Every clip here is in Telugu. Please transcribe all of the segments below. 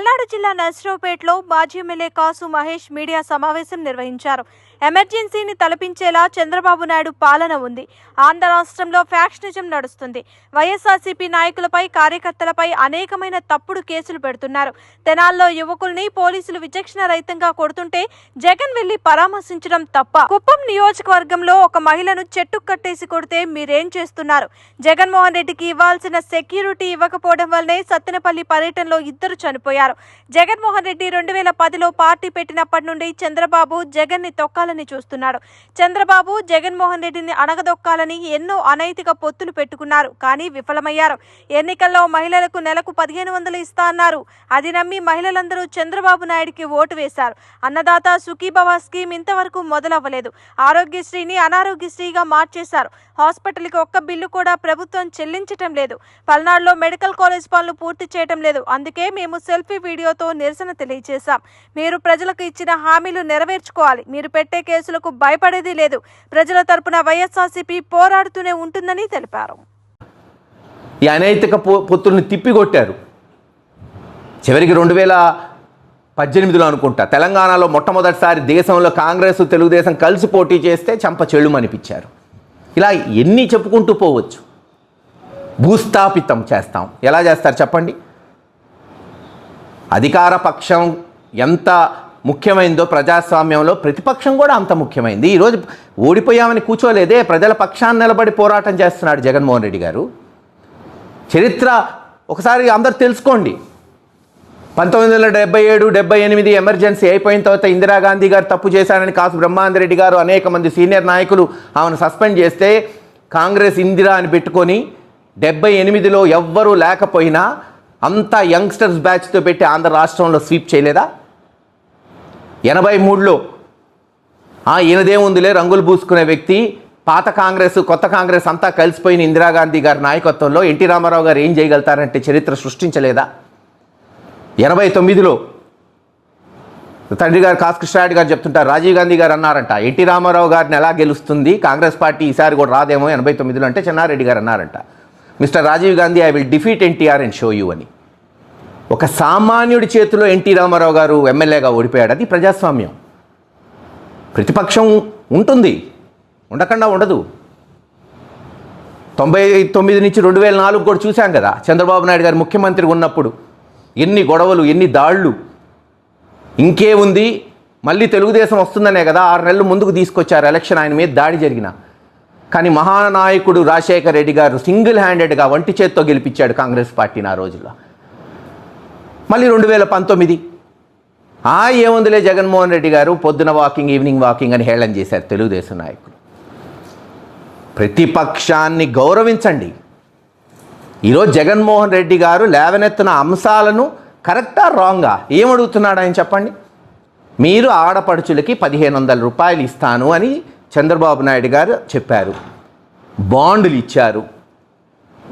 ojalá పల్నాడు జిల్లా నర్సరావుపేటలో మాజీ ఎమ్మెల్యే కాసు మహేష్ మీడియా సమావేశం నిర్వహించారు. ఎమర్జెన్సీని తలపించేలా చంద్రబాబు నాయుడు పాలన ఉంది. ఆంధ్ర రాష్ట్రంలో ఫ్యాక్షనిజం నడుస్తుంది. వైఎస్ఆర్సీపీ నాయకులపై కార్యకర్తలపై అనేకమైన తప్పుడు కేసులు పెడుతున్నారు. తెనాల్లో యువకుల్ని పోలీసులు విచక్షణ రహితంగా కొడుతుంటే జగన్ వెళ్ళి పరామర్శించడం తప్ప కుప్పం నియోజకవర్గంలో ఒక మహిళను చెట్టు కట్టేసి కొడితే మీరేం చేస్తున్నారు? జగన్మోహన్ రెడ్డికి ఇవ్వాల్సిన సెక్యూరిటీ ఇవ్వకపోవడం వల్లే సత్తెనపల్లి పర్యటనలో ఇద్దరు చనిపోయారు. జగన్మోహన్ రెడ్డి రెండు వేల పదిలో పార్టీ పెట్టినప్పటి నుండి చంద్రబాబు జగన్ని తొక్కాలని చూస్తున్నాడు. చంద్రబాబు జగన్మోహన్ రెడ్డిని అణగదొక్కాలని ఎన్నో అనైతిక పొత్తులు పెట్టుకున్నారు కానీ విఫలమయ్యారు. ఎన్నికల్లో మహిళలకు నెలకు పదిహేను వందలు ఇస్తా అన్నారు. అది నమ్మి మహిళలందరూ చంద్రబాబు నాయుడికి ఓటు వేశారు. అన్నదాత సుఖీభవ స్కీమ్ ఇంతవరకు మొదలవ్వలేదు. ఆరోగ్యశ్రీని అనారోగ్యశ్రీగా మార్చేశారు. హాస్పిటల్కి ఒక్క బిల్లు కూడా ప్రభుత్వం చెల్లించటం లేదు. పల్నాడులో మెడికల్ కాలేజ్ పనులు పూర్తి చేయటం లేదు. అందుకే మేము సెల్ఫీ వీడియోతో నిరసన తెలియజేశాం. మీరు ప్రజలకు ఇచ్చిన హామీలు నెరవేర్చుకోవాలి. మీరు పెట్టే కేసులకు భయపడేది లేదు. ప్రజల తరపున వైఎస్ఆర్సీపీ పోరాడుతూనే ఉంటుందని తెలిపారు. ఈ అనైతిక పొత్తుల్ని తిప్పికొట్టారు. చివరికి రెండు వేల పద్దెనిమిదిలో అనుకుంటా తెలంగాణలో మొట్టమొదటిసారి దేశంలో కాంగ్రెస్ తెలుగుదేశం కలిసి పోటీ చేస్తే చంప చెళ్ళుమనిపించారు ఇలా ఎన్ని చెప్పుకుంటూ పోవచ్చు? భూస్థాపితం చేస్తాం. ఎలా చేస్తారు చెప్పండి? అధికార పక్షం ఎంత ముఖ్యమైందో ప్రజాస్వామ్యంలో ప్రతిపక్షం కూడా అంత ముఖ్యమైంది. ఈరోజు ఓడిపోయామని కూర్చోలేదే ప్రజల పక్షాన్ని నిలబడి పోరాటం చేస్తున్నాడు జగన్మోహన్ రెడ్డి గారు. చరిత్ర ఒకసారి అందరు తెలుసుకోండి. పంతొమ్మిది వందల డెబ్బై ఏడు డెబ్బై ఎనిమిది ఎమర్జెన్సీ అయిపోయిన తర్వాత ఇందిరాగాంధీ గారు తప్పు చేశారని కాసు బ్రహ్మానందరెడ్డి గారు అనేక మంది సీనియర్ నాయకులు ఆమెను సస్పెండ్ చేస్తే కాంగ్రెస్ ఇందిరా అని పెట్టుకొని డెబ్బై ఎనిమిదిలో ఎవ్వరూ లేకపోయినా అంతా యంగ్స్టర్స్ బ్యాచ్తో పెట్టి ఆంధ్ర రాష్ట్రంలో స్వీప్ చేయలేదా? ఎనభై మూడులో ఆ ఈయనదేముందిలే రంగులు పూసుకునే వ్యక్తి పాత కాంగ్రెస్ కొత్త కాంగ్రెస్ అంతా కలిసిపోయిన ఇందిరాగాంధీ గారి నాయకత్వంలో ఎన్టీ రామారావు గారు ఏం చేయగలుగుతారంటే చరిత్ర సృష్టించలేదా? ఎనభై తొమ్మిదిలో తండ్రి గారు కాసుకృష్ణారెడ్డి గారు చెప్తుంటారు రాజీవ్ గాంధీ గారు అన్నారంట ఎన్టీ రామారావు గారిని ఎలా గెలుస్తుంది కాంగ్రెస్ పార్టీ ఈసారి కూడా రాదేమో ఎనభై తొమ్మిదిలో అంటే చెన్నారెడ్డి గారు అన్నారంట. Mister Rajiv Gandhi I will defeat NTR and show you అని. ఒక సామాన్యుడి చేతిలో ఎన్టీ రామారావు గారు ఎమ్మెల్యేగా ఓడిపోయాడు అది ప్రజాస్వామ్యం. ప్రతిపక్షం ఉంటుంది ఉండకుండా ఉండదు. తొంభై తొమ్మిది నుంచి రెండు వేల నాలుగు కూడా చూశాం కదా చంద్రబాబు నాయుడు గారు ముఖ్యమంత్రి ఉన్నప్పుడు. ఎన్ని గొడవలు ఎన్ని దాళ్ళు. ఇంకే ఉంది మళ్ళీ తెలుగుదేశం వస్తుందనే కదా ఆరు నెలలు ముందుకు తీసుకొచ్చారు ఎలక్షన్ ఆయన మీద దాడి జరిగిన. కానీ మహానాయకుడు రాజశేఖర రెడ్డి గారు సింగిల్ హ్యాండెడ్గా వంటి చేత్తో గెలిపించాడు కాంగ్రెస్ పార్టీని ఆ రోజుల్లో. మళ్ళీ రెండు వేల పంతొమ్మిది. ఆ ఏముందిలే జగన్మోహన్ రెడ్డి గారు పొద్దున వాకింగ్ ఈవినింగ్ వాకింగ్ అని హేళన చేశారు తెలుగుదేశం నాయకులు. ప్రతిపక్షాన్ని గౌరవించండి. ఈరోజు జగన్మోహన్ రెడ్డి గారు లేవనెత్తిన అంశాలను కరెక్టా రాంగా? ఏమడుగుతున్నాడు ఆయన చెప్పండి? మీరు ఆడపడుచులకి పదిహేను వందల రూపాయలు ఇస్తాను అని చంద్రబాబు నాయుడు గారు చెప్పారు. బాండులు ఇచ్చారు.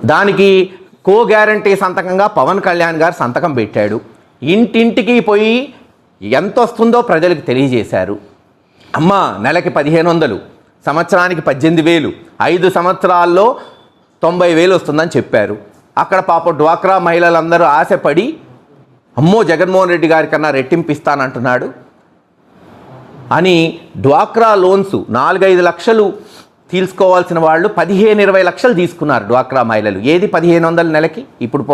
దానికి కో గ్యారంటీ సంతకంగా పవన్ కళ్యాణ్ గారు సంతకం పెట్టాడు. ఇంటింటికి పోయి ఎంత వస్తుందో ప్రజలకు తెలియజేశారు. అమ్మ నెలకి పదిహేను వందలు సంవత్సరానికి పద్దెనిమిది వేలు ఐదు సంవత్సరాల్లో తొంభై వేలు వస్తుందని చెప్పారు. అక్కడ పాప డ్వాక్రా మహిళలందరూ ఆశపడి అమ్మో జగన్మోహన్ రెడ్డి గారి కన్నా రెట్టింపిస్తానంటున్నాడు. అని డ్వాక్రా లోన్స్ నాలుగైదు లక్షలు తీసుకోవాల్సిన వాళ్ళు పదిహేను ఇరవై లక్షలు తీసుకున్నారు డ్వాక్రా మహిళలు. ఏది పదిహేను వందల నెలకి? ఇప్పుడు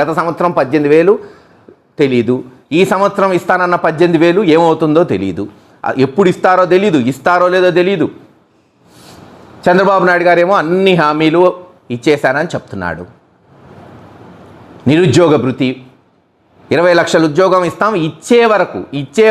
గత సంవత్సరం పద్దెనిమిది వేలు తెలీదు. ఈ సంవత్సరం ఇస్తానన్న పద్దెనిమిది వేలు ఏమవుతుందో తెలియదు ఎప్పుడు ఇస్తారో తెలీదు ఇస్తారో లేదో తెలీదు. చంద్రబాబు నాయుడు గారేమో అన్ని హామీలు ఇచ్చేశానని చెప్తున్నాడు. నిరుద్యోగ భృతి. ఇరవై లక్షల ఉద్యోగం ఇస్తాం ఇచ్చే వరకు ఇచ్చే